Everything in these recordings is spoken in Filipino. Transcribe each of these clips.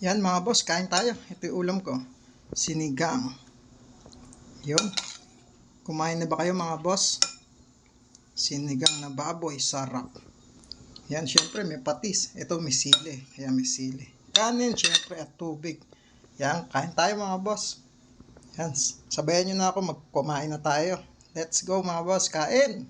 Yan mga boss, kain tayo. Ito yung ulam ko. Sinigang. Yun. Kumain na ba kayo mga boss? Sinigang na baboy, sarap. Yan, syempre may patis. Ito may sili. Kaya may sili. Kanin, syempre, at tubig. Yan, kain tayo mga boss. Yan, sabayan nyo na ako, magkumain na tayo. Let's go mga boss, kain!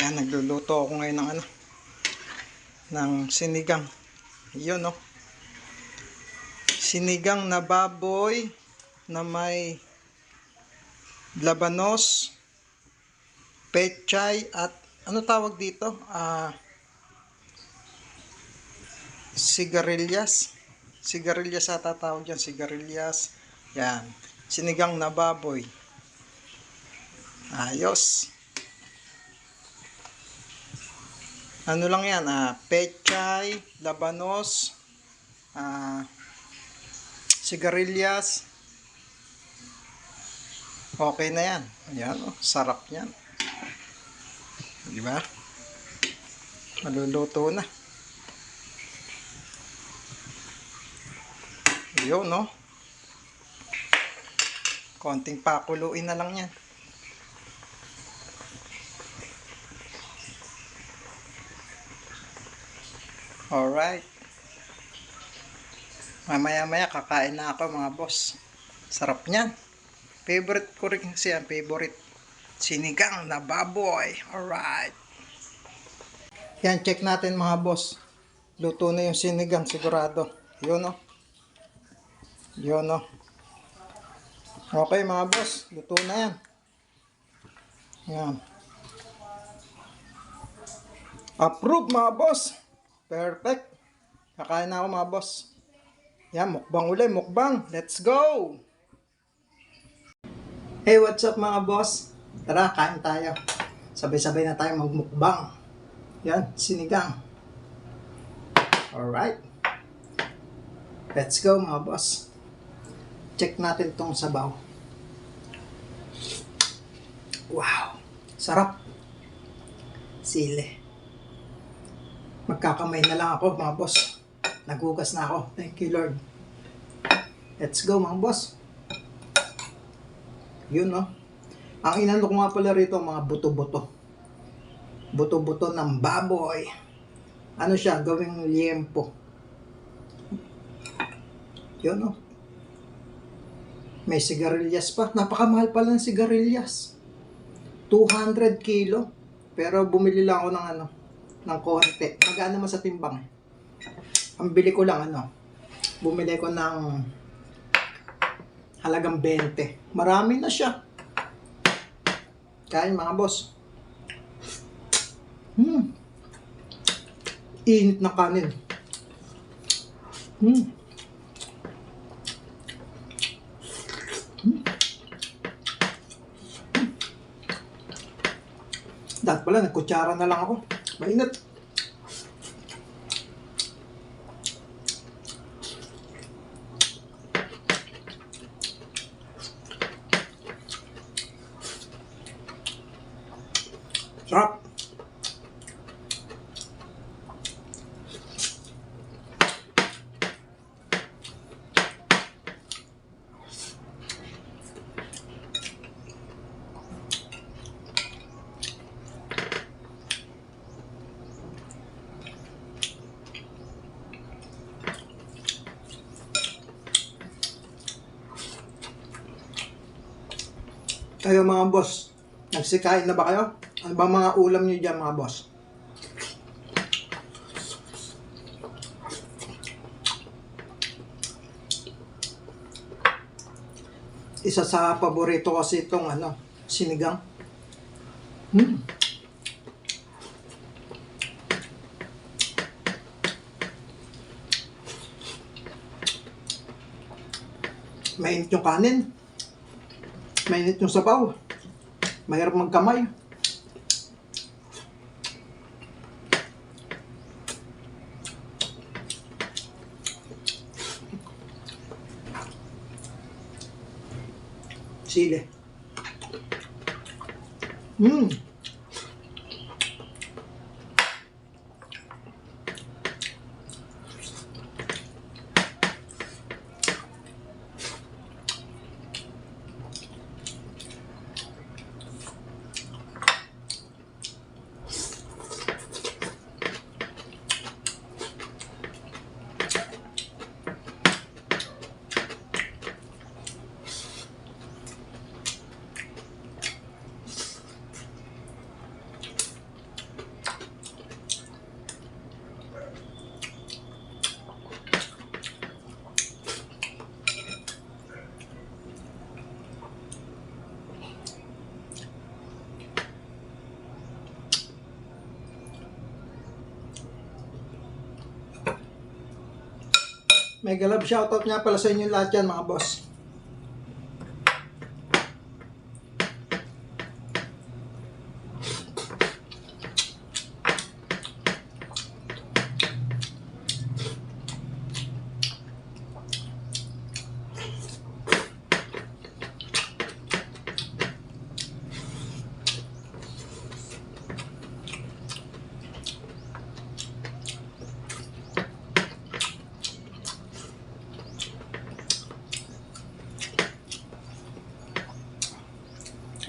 Yan, nagluluto ako ngayon ng ano, ng sinigang. Yun, no? Sinigang na baboy na may labanos, pechay, at ano tawag dito? Ah, sigarilyas. Sigarilyas ata tawag dyan, sigarilyas. Yan, sinigang na baboy. Ayos. Ano lang yan, ah, pechay, labanos, ah, sigarilyas. Okay na yan. Ayan, oh, sarap yan. Di ba? Maluluto na. Yun, no? Konting pakuluin na lang yan. Alright. Mamaya-maya kakain na ako mga boss. Sarap niyan. Favorite ko rin kasi yan. Favorite. Sinigang na baboy. Alright. Yan, check natin mga boss. Luto na yung sinigang sigurado. Yun o. Yun o. Okay mga boss. Luto na yan. Yan. Approve mga boss. Perfect. Kakain na ako mga boss. Yan, mukbang uli, mukbang. Let's go! Hey, what's up mga boss? Tara, kain tayo. Sabay-sabay na tayo magmukbang. Yan, sinigang. Alright. Let's go mga boss. Check natin tong sabaw. Wow! Sarap. Sili magkakamay na lang ako mga boss. Nagugas na ako. Thank you Lord. Let's go mga boss. Yun no. Ang inano ko nga pala rito mga buto-buto. Buto-buto ng baboy. Ano siya? Gawing liempo. Yun no. May sigarilyas pa. Napakamahal pala ng sigarilyas. 200 kilo. Pero bumili lang ako ng ano, ng konti. Magaan naman sa timbang. Ang bili ko lang ano, bumili ko ng halagang 20. Marami na siya. Kain mga boss. Hmm. Init na kanin. Hmm. Hmm. Dapat pala, nagkutsara na lang ako. Mainit. Sarap. Kayo mga boss, nagsikain na ba kayo? Ano ba mga ulam nyo dyan mga boss? Isa sa paborito kasi itong ano, sinigang. Hmm. Mainit yung kanin mainit yung sabaw. Mahirap magkamay. Chile. Mmm. Mega love shoutout nga pala sa inyo lahat yan mga boss.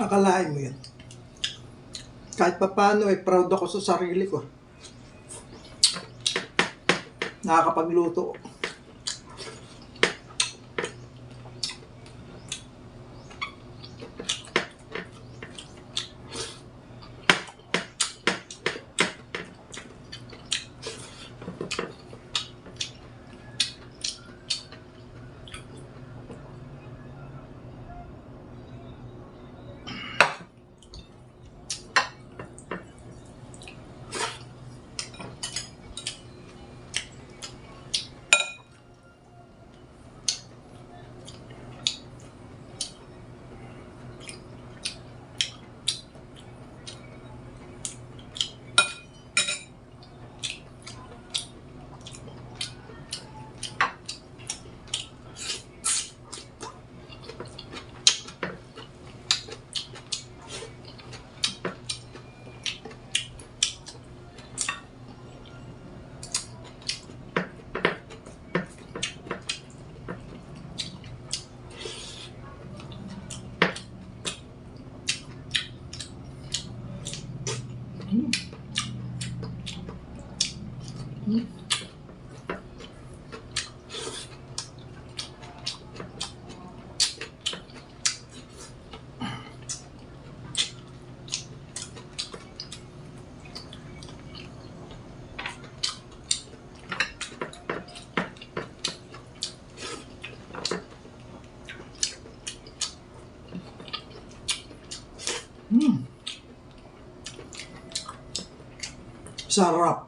Akalain mo yun. Kahit pa paano eh, proud ako sa sarili ko. Nakakapagluto. Mm. Sarap.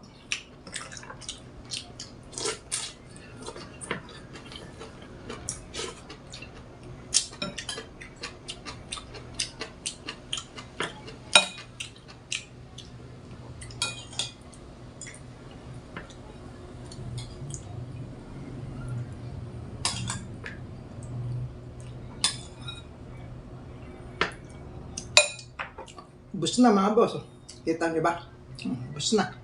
Bus na mga boss. Kita niyo ba? Hmm, Bus na.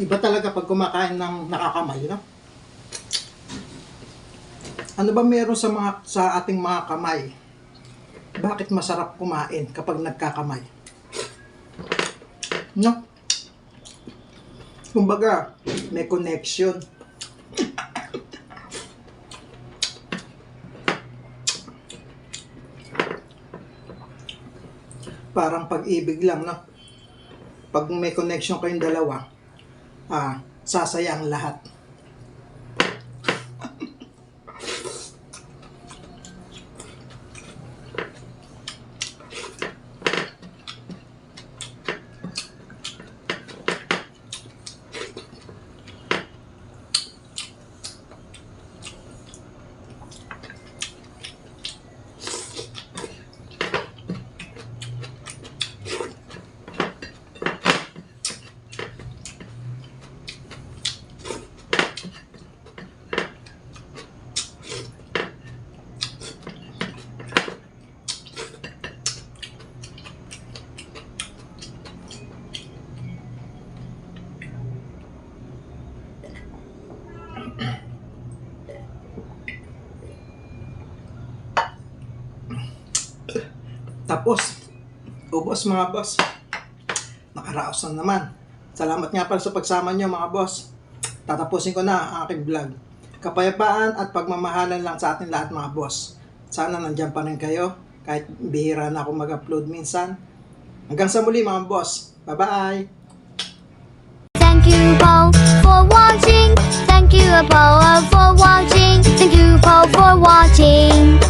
Iba talaga pag kumakain ng nakakamay, no? Ano ba meron sa mga sa ating mga kamay? Bakit masarap kumain kapag nagkakamay? No? Kumbaga, may connection. Parang pag-ibig lang, no? Pag may connection kayong dalawa, ah, sasaya ang lahat. Tapos, ubos mga boss. Nakaraos na naman. Salamat nga pala sa pagsama nyo mga boss. Tatapusin ko na ang aking vlog. Kapayapaan at pagmamahalan lang sa atin lahat mga boss. Sana nandyan pa rin kayo kahit bihira na ako mag-upload minsan. Hanggang sa muli mga boss. Bye-bye! Thank you all for watching. Thank you all for watching. Thank you all for watching.